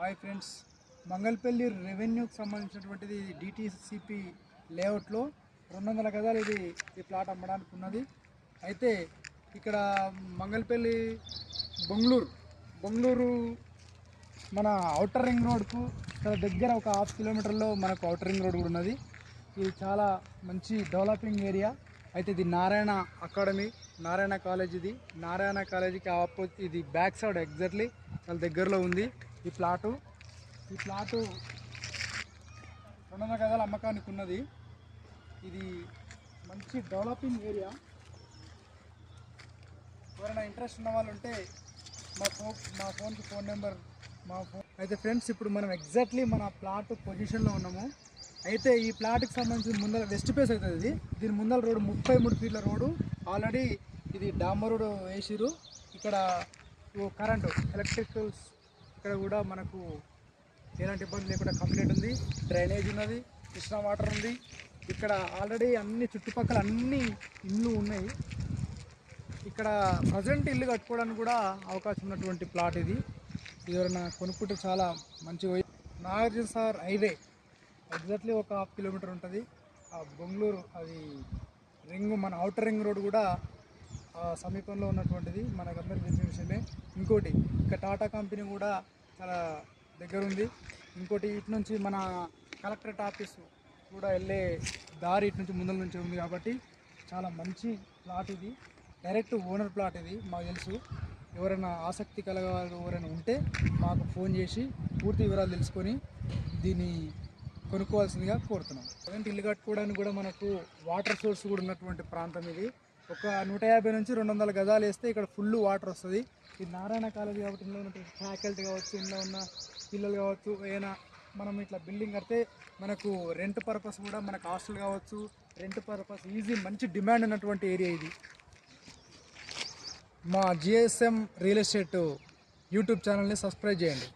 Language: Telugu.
Hi friends. మంగళపల్లి రెవెన్యూకి సంబంధించినటువంటిది డిటీసీపీ లేఅవుట్లో రెండు వందల గదాలు ఇది ఈ ప్లాట్ అమ్మడానికి ఉన్నది. అయితే ఇక్కడ మంగళపల్లి బొంగళూరు బొంగళూరు మన అవుటర్ రింగ్ రోడ్కు ఇక్కడ దగ్గర ఒక హాఫ్ కిలోమీటర్లో మనకు అవుటర్ రింగ్ రోడ్ కూడా ఉన్నది. ఇది చాలా మంచి డెవలపింగ్ ఏరియా. అయితే ఇది నారాయణ అకాడమీ నారాయణ కాలేజ్ ఇది. నారాయణ కాలేజీకి ఆపోజిట్ ఇది బ్యాక్ సైడ్ ఎగ్జాక్ట్లీ చాలా దగ్గరలో ఉంది ఈ ప్లాటు. ఈ ప్లాటు రెండు వందల గదాల అమ్మకానికి ఉన్నది. ఇది మంచి డెవలపింగ్ ఏరియా. ఎవరైనా ఇంట్రెస్ట్ ఉన్న వాళ్ళు ఉంటే మా ఫోన్ మా ఫోన్కి ఫోన్ నెంబర్ మా ఫోన్ అయితే ఫ్రెండ్స్ ఇప్పుడు మనం ఎగ్జాక్ట్లీ మన ప్లాట్ పొజిషన్లో ఉన్నాము. అయితే ఈ ప్లాట్కి సంబంధించి ముందర వెస్ట్ ఫేస్ అవుతుంది ఇది. దీని ముందర రోడ్డు ముప్పై మూడు ఫీట్ల రోడ్డు. ఆల్రెడీ ఇది డాంబర్ రోడ్ వేసిరు ఇక్కడ ఓ కరెంటు ఎలక్ట్రికల్స్ ఇక్కడ కూడా మనకు ఎలాంటి ఇబ్బంది లేకుండా కంప్లీట్ ఉంది. డ్రైనేజ్ ఉన్నది కృష్ణా వాటర్ ఉంది. ఇక్కడ ఆల్రెడీ అన్ని చుట్టుపక్కల అన్ని ఇల్లు ఉన్నాయి. ఇక్కడ ప్రజెంట్ ఇల్లు కట్టుకోవడానికి కూడా అవకాశం ఉన్నటువంటి ప్లాట్ ఇది. ఇది ఎవరైనా కొనుక్కుంటే చాలా మంచిగా నాగార్జున సార్ హైవే. ఎగ్జాక్ట్లీ ఒక హాఫ్ కిలోమీటర్ ఉంటుంది. ఆ బొంగళూరు అది రింగ్ మన అవుటర్ రింగ్ రోడ్ కూడా సమీపంలో ఉన్నటువంటిది. మనకు అందరికీ తెలిసిన విషయమే. ఇంకోటి ఇంకా టాటా కంపెనీ కూడా చాలా దగ్గర ఉంది ఇంకోటి ఇటు నుంచి మన కలెక్టరేట్ ఆఫీస్ కూడా వెళ్ళే దారి ఇటు నుంచి ముందల నుంచి ఉంది కాబట్టి చాలా మంచి ప్లాట్ ఇది. డైరెక్ట్ ఓనర్ ప్లాట్ ఇది మాకు తెలుసు. ఎవరైనా ఆసక్తి కలగవారు ఎవరైనా ఉంటే మాకు ఫోన్ చేసి పూర్తి వివరాలు తెలుసుకొని దీన్ని కొనుక్కోవాల్సిందిగా కోరుతున్నాం. ప్రజెంట్ ఇల్లు కట్టుకోవడానికి కూడా మనకు వాటర్ సోర్స్ కూడా ఉన్నటువంటి ప్రాంతం ఇది. ఒక నూట యాభై నుంచి రెండు వందల గజాలు వేస్తే ఇక్కడ ఫుల్ వాటర్ వస్తుంది. ఇది నారాయణ కాలేజ్ కాబట్టి ఇందులో ఉన్న ఫ్యాకల్టీ కావచ్చు ఇందులో ఉన్న పిల్లలు కావచ్చు ఏదైనా మనం ఇట్లా బిల్డింగ్ కడితే మనకు రెంట్ పర్పస్ కూడా మనకు హాస్టల్ కావచ్చు రెంట్ పర్పస్ ఈజీ మంచి డిమాండ్ ఉన్నటువంటి ఏరియా ఇది. మా జిఎస్ఎం రియల్ ఎస్టేట్ యూట్యూబ్ ఛానల్ని సబ్స్క్రైబ్ చేయండి.